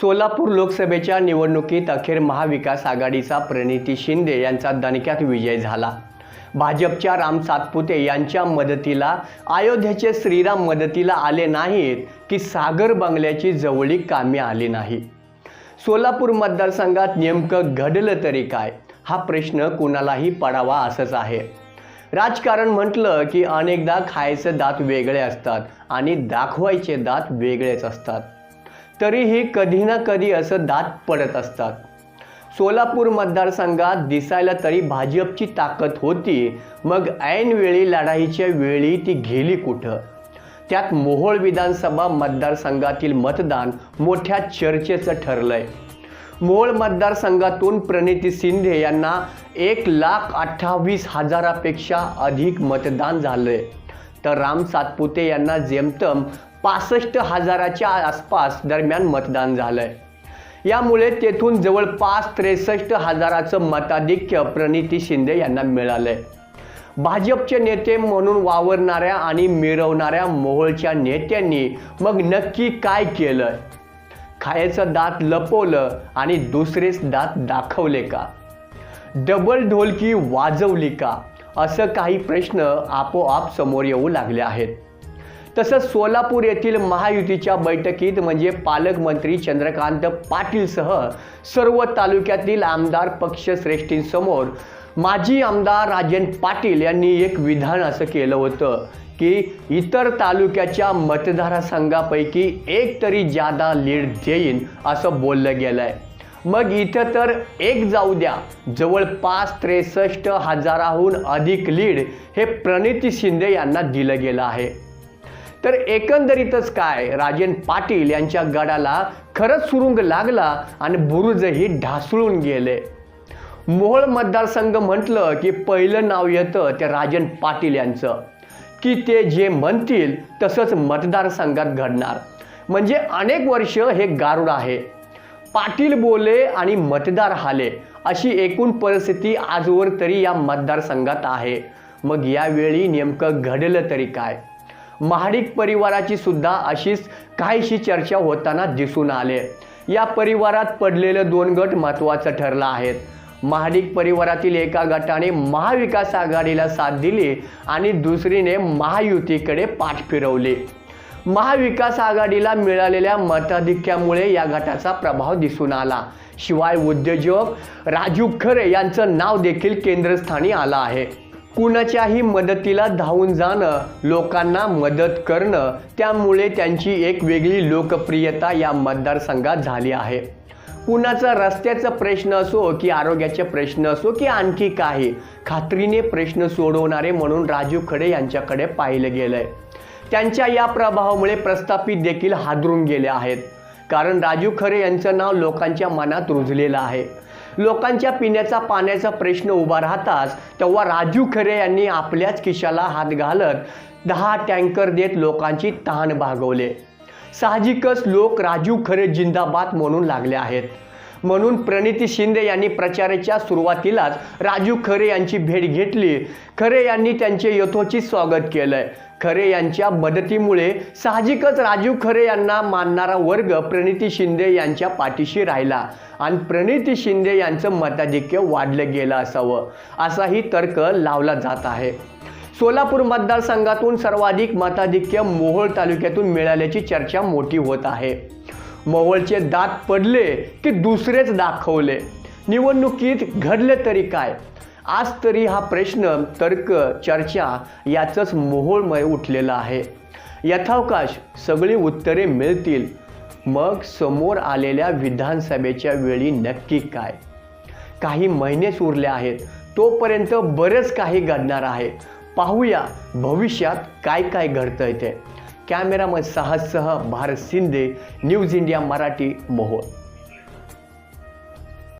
सोलापूर लोकसभेच्या निवडणुकीत अखेर महाविकास आघाडीचा प्रणिती शिंदे यांचा दणक्यात विजय झाला. भाजपच्या राम सातपुते यांच्या मदतीला अयोध्येचे श्रीराम मदतीला आले नाहीत की सागर बंगल्याची जवळीक कामे आली नाही. सोलापूर मतदारसंघात नेमकं घडलं तरी काय? हा प्रश्न कुणालाही पडावा असंच आहे. राजकारण म्हटलं की अनेकदा खायचे दात वेगळे असतात आणि दाखवायचे दात वेगळेच असतात. तरीही कधी ना कधी असं दात पडत असतात. सोलापूर मतदारसंघात दिसायला तरी भाजपची ताकद होती. मग ऐनवेळी लढाईच्या वेळी ती गेली कुठं? त्यात मोहोळ विधानसभा मतदारसंघातील मतदान मोठ्या चर्चेचं ठरलंय. मोहोळ मतदारसंघातून प्रणिती शिंदे यांना एक लाख अठ्ठावीस हजारापेक्षा अधिक मतदान झालंय. तर राम सातपुते यांना जेमतम पासष्ट हजाराच्या आसपास दरम्यान मतदान झालं आहे यामुळे तेथून जवळपास त्रेसष्ट हजाराचं मताधिक्य प्रणिती शिंदे यांना मिळालं आहे भाजपचे नेते म्हणून वावरणाऱ्या आणि मिरवणाऱ्या मोहोळच्या नेत्यांनी मग नक्की काय केलं खायचं दात लपवलं आणि दुसरेच दात दाखवले का? डबल ढोलकी वाजवली का? असं काही प्रश्न आपोआप समोर येऊ लागले आहेत. तसंच सोलापूर येथील महायुतीच्या बैठकीत म्हणजे पालकमंत्री चंद्रकांत पाटीलसह सर्व तालुक्यातील आमदार पक्षश्रेष्ठींसमोर माजी आमदार राजन पाटील यांनी एक विधान असं केलं होतं की इतर तालुक्याच्या मतदारसंघापैकी एक तरी जादा लीड देईन असं बोललं गेलं आहे मग इथं तर एक जाऊ द्या जवळपास त्रेसष्ट हजाराहून अधिक लीड हे प्रणिती शिंदे यांना दिलं गेलं आहे. तर एकंदरीतच काय राजन पाटील यांच्या गडाला खरंच सुरुंग लागला आणि बुरुजही ढासळून गेले. मोहोळ मतदारसंघ म्हटलं की पहिलं नाव येतं ते राजन पाटील यांचं. की ते जे म्हणतील तसंच मतदारसंघात घडणार. म्हणजे अनेक वर्ष हे गारुड आहे. पाटील बोले आणि मतदार हाले अशी एकूण परिस्थिती आजवर तरी या मतदारसंघात आहे. मग यावेळी नेमकं घडलं तरी काय? महाडिक परिवाराची सुद्धा अशीच काहीशी चर्चा होताना दिसून आले. या परिवारात पडलेलं दोन गट महत्त्वाचं ठरलं आहेत. महाडिक परिवारातील एका गटाने महाविकास आघाडीला साथ दिली आणि दुसरीने महायुतीकडे पाठ फिरवली. महाविकास आघाडीला मिळालेल्या मताधिक्यामुळे या गटाचा प्रभाव दिसून आला. शिवाय उद्योजक राजू खरे यांचं नाव देखील केंद्रस्थानी आलं आहे. कुणाच्याही मदतीला धावून जाणं लोकांना मदत करणं त्यामुळे त्यांची एक वेगळी लोकप्रियता या मतदारसंघात झाली आहे. कुणाचा रस्त्याचा प्रश्न असो की आरोग्याचे प्रश्न असो की आणखी काही खात्रीने प्रश्न सोडवणारे म्हणून राजू खडे यांच्याकडे पाहिलं गेलंय. त्यांच्या या प्रभावामुळे प्रस्थापित देखील हादरून गेले आहेत. कारण राजू खरे यांचं नाव लोकांच्या मनात रुजलेलं आहे. लोकांच्या पिण्याचा पाण्याचा प्रश्न उभा राहताच तेव्हा राजू खरे यांनी आपल्याच खिशाला हात घालत दहा टँकर देत लोकांची तहान भागवले. साहजिकच लोक राजू खरे जिंदाबाद म्हणून लागले आहेत. म्हणून प्रणिती शिंदे यांनी प्रचाराच्या सुरुवातीलाच राजू खरे यांची भेट घेतली. खरे यांनी त्यांचे यथोचित स्वागत केलंय. खरे यांच्या मदतीमुळे साहजिकच राजू खरे यांना मानणारा वर्ग प्रणिती शिंदे यांच्या पाठीशी राहिला. आणि प्रणिती शिंदे यांचं मताधिक्य वाढलं गेलं असावं असाही तर्क लावला जात आहे. सोलापूर मतदारसंघातून सर्वाधिक मताधिक्य मोहोळ तालुक्यातून मिळाल्याची चर्चा मोठी होत आहे. मोहोळचे दात पडले की दुसरेच दाखवले. निवडणुकीत घडले तरी काय? आज तरी हा प्रश्न तर्क चर्चा याचंच मोहोळमय उठलेला आहे. यथावकाश सगळी उत्तरे मिळतील. मग समोर आलेल्या विधानसभेच्या वेळी नक्की काय? काही महिनेच उरले आहेत. तोपर्यंत बरंच काही घडणार आहे. पाहूया भविष्यात काय काय घडतंय ते. कॅमेरामन साहससह भारत शिंदे न्यूज इंडिया मराठी मोहोळ.